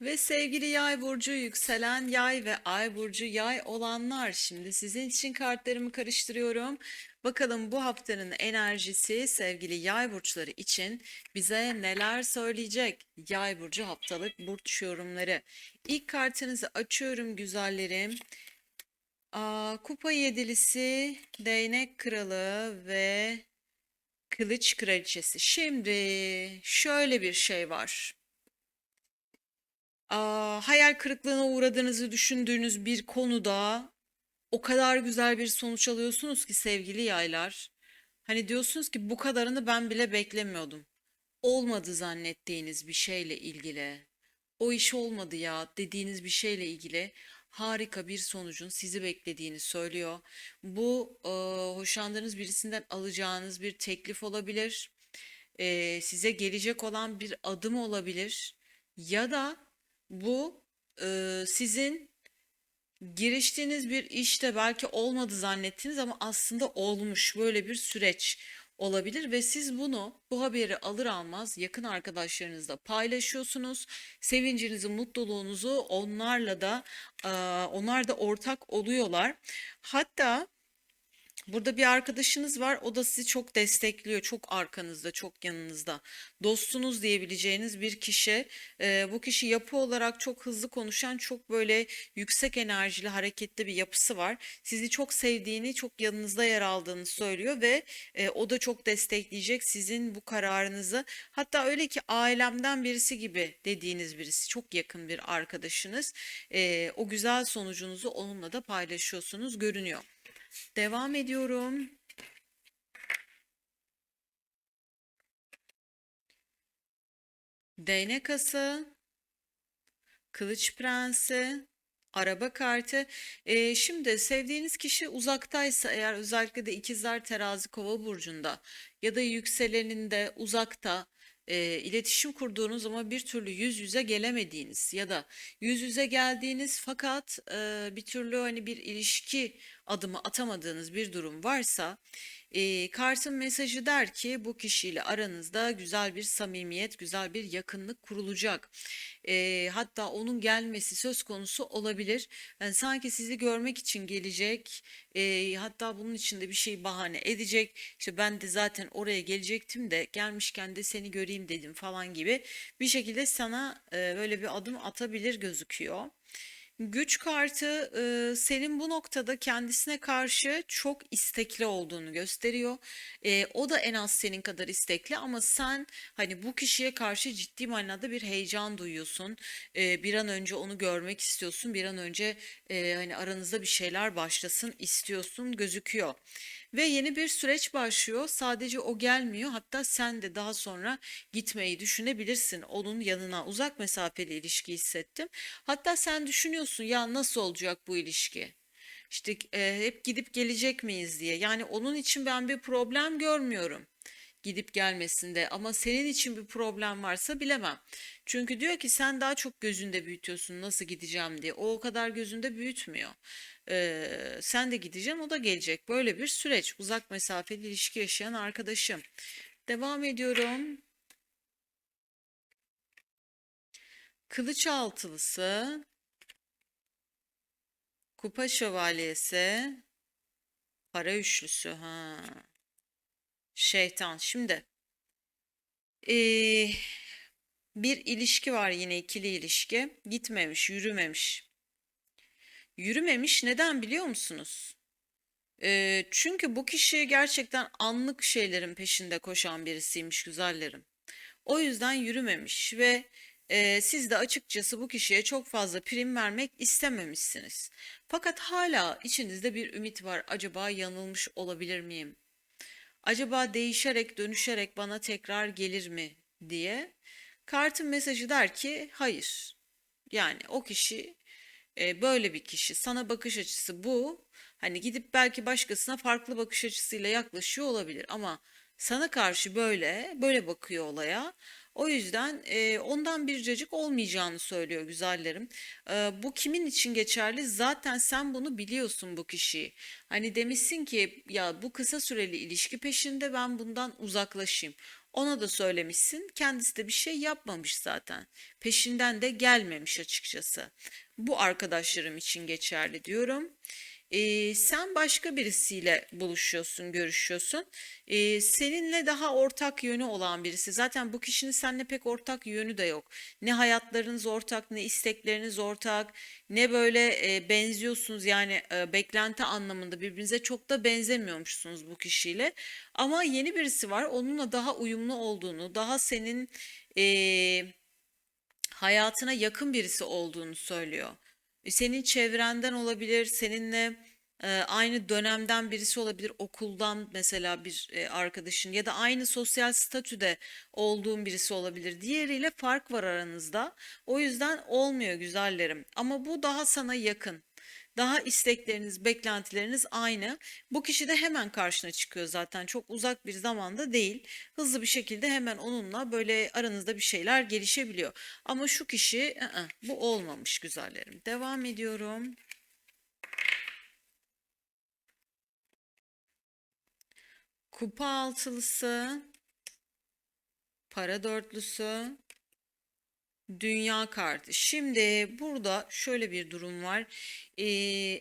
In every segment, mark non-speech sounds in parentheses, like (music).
Ve sevgili yay burcu, yükselen yay ve ay burcu yay olanlar. Şimdi sizin için kartlarımı karıştırıyorum. Bakalım bu haftanın enerjisi sevgili yay burçları için bize neler söyleyecek? Yay burcu haftalık burç yorumları. İlk kartınızı açıyorum güzellerim. Aa, kupa yedilisi, değnek kralı ve kılıç kraliçesi. Şimdi şöyle bir şey var. Hayal kırıklığına uğradığınızı düşündüğünüz bir konuda o kadar güzel bir sonuç alıyorsunuz ki sevgili yaylar. Hani diyorsunuz ki bu kadarını ben bile beklemiyordum. Olmadı zannettiğiniz bir şeyle ilgili, o iş olmadı ya dediğiniz bir şeyle ilgili harika bir sonucun sizi beklediğini söylüyor. Bu e, hoşlandığınız birisinden alacağınız bir teklif olabilir, e, size gelecek olan bir adım olabilir ya da bu e, sizin giriştiğiniz bir işte belki olmadı zannettiniz ama aslında olmuş böyle bir süreç olabilir ve siz bunu bu haberi alır almaz yakın arkadaşlarınızla paylaşıyorsunuz. Sevincinizi, mutluluğunuzu onlarla da e, onlar da ortak oluyorlar. Hatta Burada bir arkadaşınız var. O da sizi çok destekliyor. Çok arkanızda, çok yanınızda. Dostunuz diyebileceğiniz bir kişi. Ee, bu kişi yapı olarak çok hızlı konuşan, çok böyle yüksek enerjili, hareketli bir yapısı var. Sizi çok sevdiğini, çok yanınızda yer aldığını söylüyor ve e, o da çok destekleyecek sizin bu kararınızı. Hatta öyle ki ailemden birisi gibi dediğiniz birisi, çok yakın bir arkadaşınız. Ee, o güzel sonucunuzu onunla da paylaşıyorsunuz, görünüyor. Devam ediyorum. Değnek ası, kılıç prensi, araba kartı. Ee, şimdi sevdiğiniz kişi uzaktaysa eğer özellikle de ikizler terazi kova burcunda ya da yükseleninde uzakta e, iletişim kurduğunuz ama bir türlü yüz yüze gelemediğiniz ya da yüz yüze geldiğiniz fakat e, bir türlü hani bir ilişki adımı atamadığınız bir durum varsa e, kartın mesajı der ki bu kişiyle aranızda güzel bir samimiyet, güzel bir yakınlık kurulacak. E, hatta onun gelmesi söz konusu olabilir. Yani sanki sizi görmek için gelecek. E, hatta bunun için de bir şey bahane edecek. İşte ben de zaten oraya gelecektim de gelmişken de seni göreyim dedim falan gibi bir şekilde sana e, böyle bir adım atabilir gözüküyor. Güç kartı e, senin bu noktada kendisine karşı çok istekli olduğunu gösteriyor. E, o da en az senin kadar istekli ama sen hani bu kişiye karşı ciddi manada bir heyecan duyuyorsun. E, bir an önce onu görmek istiyorsun. Bir an önce e, hani aranızda bir şeyler başlasın istiyorsun gözüküyor. Ve yeni bir süreç başlıyor. Sadece o gelmiyor. Hatta sen de daha sonra gitmeyi düşünebilirsin. Onun yanına uzak mesafeli ilişki hissettim. Hatta sen düşünüyorsun ya nasıl olacak bu ilişki? İşte e, hep gidip gelecek miyiz diye. Yani onun için ben bir problem görmüyorum gidip gelmesinde ama senin için bir problem varsa bilemem. Çünkü diyor ki sen daha çok gözünde büyütüyorsun nasıl gideceğim diye. O o kadar gözünde büyütmüyor. Ee, sen de gideceksin o da gelecek. Böyle bir süreç. Uzak mesafeli ilişki yaşayan arkadaşım. Devam ediyorum. Kılıç altılısı, kupa şövalyesi, para üçlüsü. Ha. Şeytan. Şimdi ee, bir ilişki var yine ikili ilişki. Gitmemiş, yürümemiş. Yürümemiş neden biliyor musunuz? Ee, çünkü bu kişi gerçekten anlık şeylerin peşinde koşan birisiymiş güzellerim. O yüzden yürümemiş ve e, siz de açıkçası bu kişiye çok fazla prim vermek istememişsiniz. Fakat hala içinizde bir ümit var. Acaba yanılmış olabilir miyim? Acaba değişerek dönüşerek bana tekrar gelir mi diye. Kartın mesajı der ki hayır. Yani o kişi e, böyle bir kişi. Sana bakış açısı bu. Hani gidip belki başkasına farklı bakış açısıyla yaklaşıyor olabilir ama sana karşı böyle böyle bakıyor olaya. O yüzden e, ondan bir cacık olmayacağını söylüyor güzellerim. E, bu kimin için geçerli? Zaten sen bunu biliyorsun bu kişiyi. Hani demişsin ki ya bu kısa süreli ilişki peşinde ben bundan uzaklaşayım. Ona da söylemişsin. Kendisi de bir şey yapmamış zaten. Peşinden de gelmemiş açıkçası. Bu arkadaşlarım için geçerli diyorum. Ee, sen başka birisiyle buluşuyorsun, görüşüyorsun. Ee, seninle daha ortak yönü olan birisi. Zaten bu kişinin seninle pek ortak yönü de yok. Ne hayatlarınız ortak, ne istekleriniz ortak, ne böyle e, benziyorsunuz. Yani e, beklenti anlamında birbirinize çok da benzemiyormuşsunuz bu kişiyle. Ama yeni birisi var. Onunla daha uyumlu olduğunu, daha senin e, hayatına yakın birisi olduğunu söylüyor. Senin çevrenden olabilir, seninle e, aynı dönemden birisi olabilir, okuldan mesela bir e, arkadaşın ya da aynı sosyal statüde olduğun birisi olabilir. Diğeriyle fark var aranızda. O yüzden olmuyor güzellerim. Ama bu daha sana yakın. Daha istekleriniz, beklentileriniz aynı. Bu kişi de hemen karşına çıkıyor zaten. Çok uzak bir zamanda değil. Hızlı bir şekilde hemen onunla böyle aranızda bir şeyler gelişebiliyor. Ama şu kişi, ı-ı, bu olmamış güzellerim. Devam ediyorum. Kupa altılısı, para dörtlüsü, Dünya kartı. Şimdi burada şöyle bir durum var. Ee,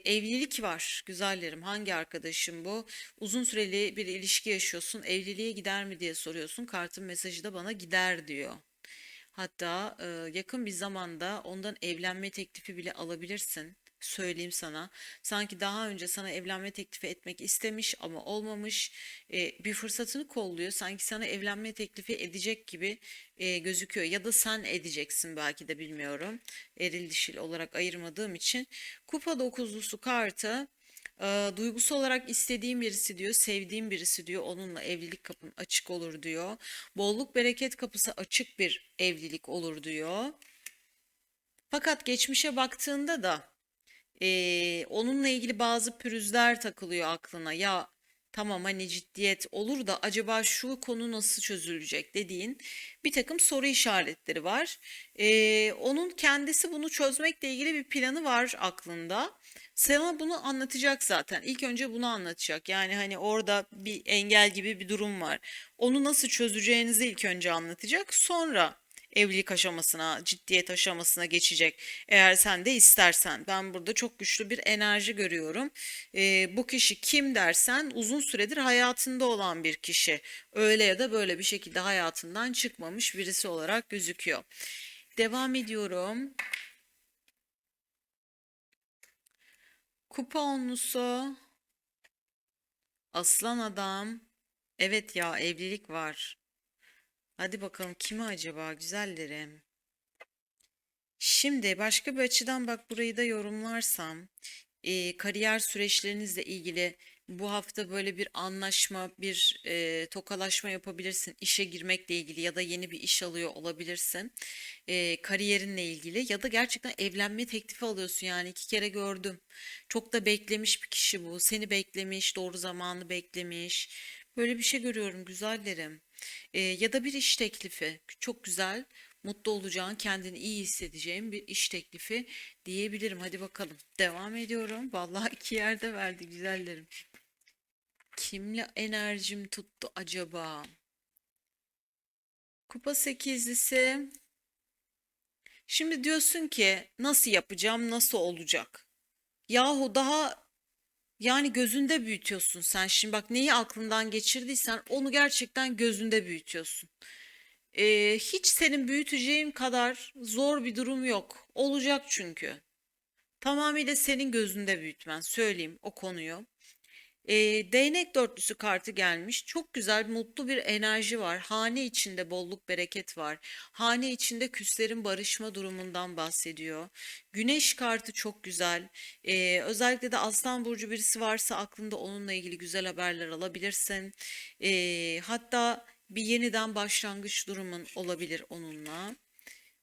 evlilik var güzellerim. Hangi arkadaşım bu? Uzun süreli bir ilişki yaşıyorsun. Evliliğe gider mi diye soruyorsun. Kartın mesajı da bana gider diyor. Hatta e, yakın bir zamanda ondan evlenme teklifi bile alabilirsin. Söyleyeyim sana. Sanki daha önce sana evlenme teklifi etmek istemiş ama olmamış. E, bir fırsatını kolluyor. Sanki sana evlenme teklifi edecek gibi e, gözüküyor. Ya da sen edeceksin belki de bilmiyorum. Eril dişil olarak ayırmadığım için. Kupa dokuzlusu kartı. e, duygusal olarak istediğim birisi diyor, sevdiğim birisi diyor, onunla evlilik kapın açık olur diyor. Bolluk bereket kapısı açık bir evlilik olur diyor. Fakat geçmişe baktığında da eee, onunla ilgili bazı pürüzler takılıyor aklına. Ya tamam hani ciddiyet olur da acaba şu konu nasıl çözülecek dediğin bir takım soru işaretleri var. Eee, onun kendisi bunu çözmekle ilgili bir planı var aklında. Sana bunu anlatacak zaten. İlk önce bunu anlatacak. Yani hani orada bir engel gibi bir durum var. Onu nasıl çözeceğinizi ilk önce anlatacak. Sonra evlilik aşamasına, ciddiyet aşamasına geçecek. Eğer sen de istersen. Ben burada çok güçlü bir enerji görüyorum. Ee, bu kişi kim dersen uzun süredir hayatında olan bir kişi. Öyle ya da böyle bir şekilde hayatından çıkmamış birisi olarak gözüküyor. Devam ediyorum. Kupa onlusu, aslan adam. Evet ya evlilik var. Hadi bakalım kimi acaba güzellerim. Şimdi başka bir açıdan bak burayı da yorumlarsam e, kariyer süreçlerinizle ilgili bu hafta böyle bir anlaşma, bir e, tokalaşma yapabilirsin. İşe girmekle ilgili ya da yeni bir iş alıyor olabilirsin. E, kariyerinle ilgili ya da gerçekten evlenme teklifi alıyorsun yani iki kere gördüm. Çok da beklemiş bir kişi bu. Seni beklemiş, doğru zamanı beklemiş. Böyle bir şey görüyorum güzellerim. E, ya da bir iş teklifi. Çok güzel mutlu olacağın, kendini iyi hissedeceğin bir iş teklifi diyebilirim. Hadi bakalım. Devam ediyorum. (laughs) Vallahi iki yerde verdi güzellerim. Kimle enerjim tuttu acaba? Kupa sekizlisi. Şimdi diyorsun ki nasıl yapacağım, nasıl olacak? Yahu daha yani gözünde büyütüyorsun sen. Şimdi bak neyi aklından geçirdiysen onu gerçekten gözünde büyütüyorsun. Ee, hiç senin büyüteceğin kadar zor bir durum yok. Olacak çünkü. Tamamıyla senin gözünde büyütmen. Söyleyeyim o konuyu. Ee, değnek dörtlüsü kartı gelmiş. Çok güzel, mutlu bir enerji var. Hane içinde bolluk, bereket var. Hane içinde küslerin barışma durumundan bahsediyor. Güneş kartı çok güzel. Ee, özellikle de Aslan burcu birisi varsa aklında onunla ilgili güzel haberler alabilirsin. Ee, hatta bir yeniden başlangıç durumun olabilir onunla.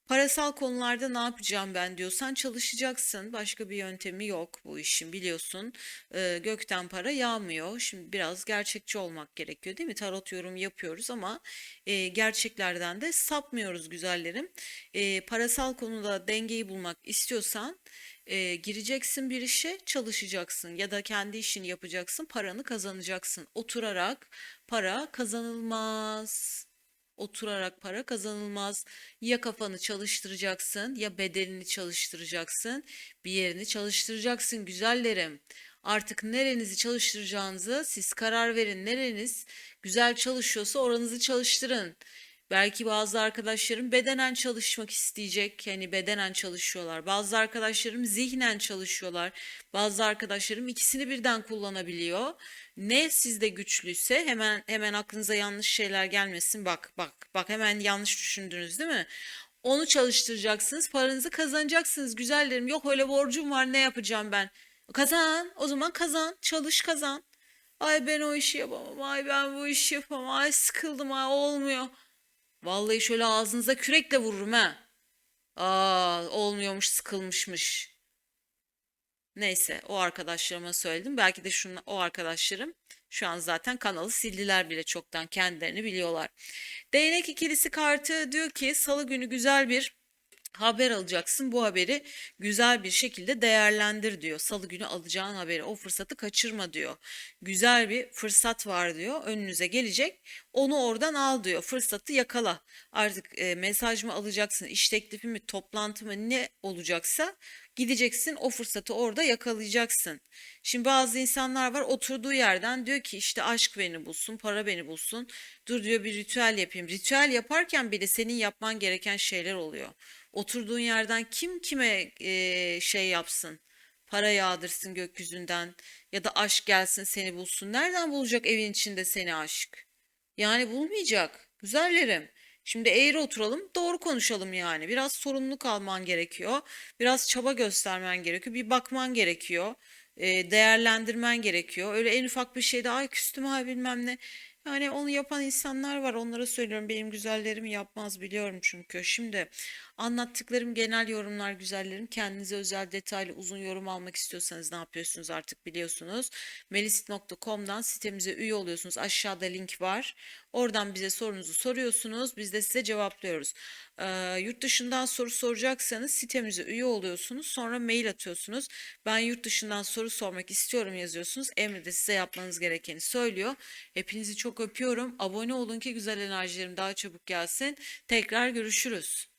Parasal konularda ne yapacağım ben diyorsan çalışacaksın. Başka bir yöntemi yok bu işin biliyorsun. Ee, gökten para yağmıyor. Şimdi biraz gerçekçi olmak gerekiyor değil mi? Tarot yorum yapıyoruz ama e, gerçeklerden de sapmıyoruz güzellerim. Ee, parasal konuda dengeyi bulmak istiyorsan e, gireceksin bir işe çalışacaksın ya da kendi işini yapacaksın paranı kazanacaksın. Oturarak para kazanılmaz. Oturarak para kazanılmaz. Ya kafanı çalıştıracaksın ya bedenini çalıştıracaksın. Bir yerini çalıştıracaksın güzellerim. Artık nerenizi çalıştıracağınızı siz karar verin. Nereniz güzel çalışıyorsa oranızı çalıştırın. Belki bazı arkadaşlarım bedenen çalışmak isteyecek. Yani bedenen çalışıyorlar. Bazı arkadaşlarım zihnen çalışıyorlar. Bazı arkadaşlarım ikisini birden kullanabiliyor. Ne sizde güçlüyse hemen hemen aklınıza yanlış şeyler gelmesin. Bak bak bak hemen yanlış düşündünüz değil mi? Onu çalıştıracaksınız, paranızı kazanacaksınız güzellerim. Yok öyle borcum var ne yapacağım ben? Kazan, o zaman kazan, çalış kazan. Ay ben o işi yapamam, ay ben bu işi yapamam, ay sıkıldım, ay olmuyor. Vallahi şöyle ağzınıza kürekle vururum ha. Aa, olmuyormuş, sıkılmışmış. Neyse, o arkadaşlarıma söyledim. Belki de şunu, o arkadaşlarım şu an zaten kanalı sildiler bile çoktan kendilerini biliyorlar. Değnek ikilisi kartı diyor ki Salı günü güzel bir haber alacaksın. Bu haberi güzel bir şekilde değerlendir diyor. Salı günü alacağın haberi, o fırsatı kaçırma diyor. Güzel bir fırsat var diyor. Önünüze gelecek. Onu oradan al diyor. Fırsatı yakala. Artık e, mesaj mı alacaksın, iş teklifi mi, toplantı mı ne olacaksa gideceksin. O fırsatı orada yakalayacaksın. Şimdi bazı insanlar var oturduğu yerden diyor ki işte aşk beni bulsun, para beni bulsun. Dur diyor bir ritüel yapayım. Ritüel yaparken bile senin yapman gereken şeyler oluyor. Oturduğun yerden kim kime e, şey yapsın? Para yağdırsın gökyüzünden ya da aşk gelsin seni bulsun. Nereden bulacak evin içinde seni aşk? Yani bulmayacak. Güzellerim. Şimdi eğri oturalım, doğru konuşalım yani. Biraz sorumluluk alman gerekiyor. Biraz çaba göstermen gerekiyor. Bir bakman gerekiyor. e, değerlendirmen gerekiyor. Öyle en ufak bir şeyde ay küstüm ay bilmem ne. Yani onu yapan insanlar var. Onlara söylüyorum. Benim güzellerim yapmaz biliyorum çünkü. Şimdi anlattıklarım genel yorumlar güzellerim. Kendinize özel detaylı uzun yorum almak istiyorsanız ne yapıyorsunuz artık biliyorsunuz. melisite.com'dan sitemize üye oluyorsunuz. Aşağıda link var. Oradan bize sorunuzu soruyorsunuz. Biz de size cevaplıyoruz. Ee, yurt dışından soru soracaksanız sitemize üye oluyorsunuz. Sonra mail atıyorsunuz. Ben yurt dışından soru sormak istiyorum yazıyorsunuz. Emre de size yapmanız gerekeni söylüyor. Hepinizi çok öpüyorum. Abone olun ki güzel enerjilerim daha çabuk gelsin. Tekrar görüşürüz.